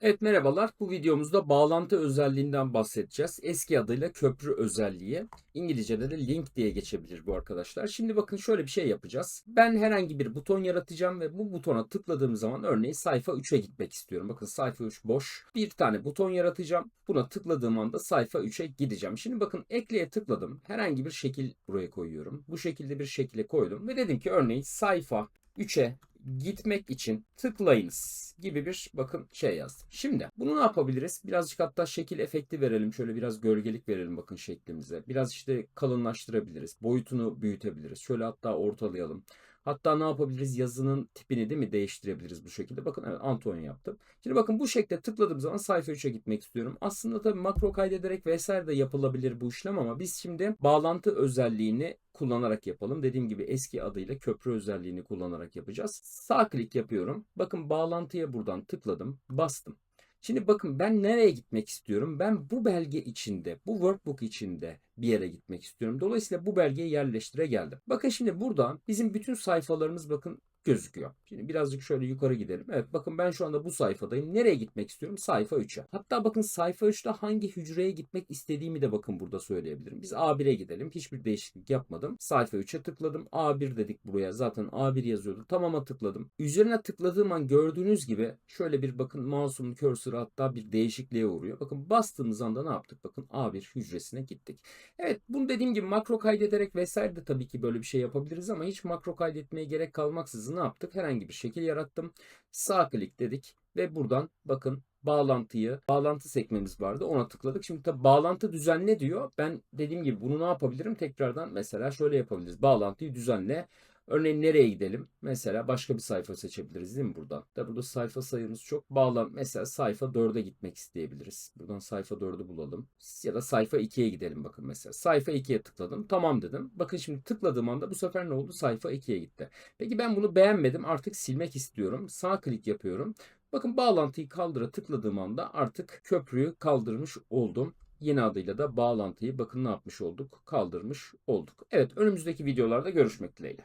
Evet merhabalar. Bu videomuzda bağlantı özelliğinden bahsedeceğiz. Eski adıyla köprü özelliği. İngilizce'de de link diye geçebilir bu arkadaşlar. Şimdi bakın şöyle bir şey yapacağız. Ben herhangi bir buton yaratacağım ve bu butona tıkladığım zaman örneğin sayfa 3'e gitmek istiyorum. Bakın sayfa 3 boş. Bir tane buton yaratacağım. Buna tıkladığım anda sayfa 3'e gideceğim. Şimdi bakın ekleye tıkladım. Herhangi bir şekil buraya koyuyorum. Bu şekilde bir şekile koydum ve dedim ki örneğin sayfa 3'e gitmek için tıklayınız gibi bir bakın şey yazdım. Şimdi bunu ne yapabiliriz? Birazcık hatta şekil efekti verelim. Şöyle biraz gölgelik verelim bakın şeklimize. Biraz işte kalınlaştırabiliriz. Boyutunu büyütebiliriz. Şöyle hatta ortalayalım. Hatta ne yapabiliriz? Yazının tipini değil mi değiştirebiliriz bu şekilde. Bakın evet Antonio yaptım. Şimdi bakın bu şekilde tıkladığım zaman sayfa 3'e gitmek istiyorum. Aslında tabii makro kaydederek vesaire de yapılabilir bu işlem ama biz şimdi bağlantı özelliğini kullanarak yapalım. Dediğim gibi eski adıyla köprü özelliğini kullanarak yapacağız. Sağ klik yapıyorum. Bakın bağlantıya buradan tıkladım. Bastım. Şimdi bakın ben nereye gitmek istiyorum? Ben bu belge içinde, bu workbook içinde bir yere gitmek istiyorum. Dolayısıyla bu belgeyi yerleştire geldim. Bakın şimdi burada bizim bütün sayfalarımız bakın gözüküyor. Şimdi birazcık şöyle yukarı gidelim. Evet bakın ben şu anda bu sayfadayım. Nereye gitmek istiyorum? Sayfa 3'e. Hatta bakın sayfa 3'te hangi hücreye gitmek istediğimi de bakın burada söyleyebilirim. Biz A1'e gidelim. Hiçbir değişiklik yapmadım. Sayfa 3'e tıkladım. A1 dedik buraya. Zaten A1 yazıyordu. Tamam'a tıkladım. Üzerine tıkladığım an gördüğünüz gibi şöyle bir bakın mouse'umun cursor'ı hatta bir değişikliğe uğruyor. Bakın bastığımız anda ne yaptık? Bakın A1 hücresine gittik. Evet bunu dediğim gibi makro kaydederek vesaire de tabii ki böyle bir şey yapabiliriz ama hiç makro kaydetmeye gerek kalmaksızın ne yaptık? Herhangi bir şekil yarattım. Sağ klik dedik ve buradan bakın bağlantıyı, bağlantı sekmemiz vardı. Ona tıkladık. Şimdi tabi bağlantı düzenle diyor. Ben dediğim gibi bunu ne yapabilirim? Tekrardan mesela şöyle yapabiliriz. Bağlantıyı düzenle. Örneğin nereye gidelim? Mesela başka bir sayfa seçebiliriz değil mi buradan? Da burada sayfa sayımız çok. Bağlan mesela sayfa 4'e gitmek isteyebiliriz. Buradan sayfa 4'ü bulalım. Ya da sayfa 2'ye gidelim bakın mesela. Sayfa 2'ye tıkladım. Tamam dedim. Bakın şimdi tıkladığım anda bu sefer ne oldu? Sayfa 2'ye gitti. Peki ben bunu beğenmedim. Artık silmek istiyorum. Sağ klik yapıyorum. Bakın bağlantıyı kaldıra tıkladığım anda artık köprüyü kaldırmış oldum. Yeni adıyla da bağlantıyı bakın ne yapmış olduk? Kaldırmış olduk. Evet önümüzdeki videolarda görüşmek dileğiyle.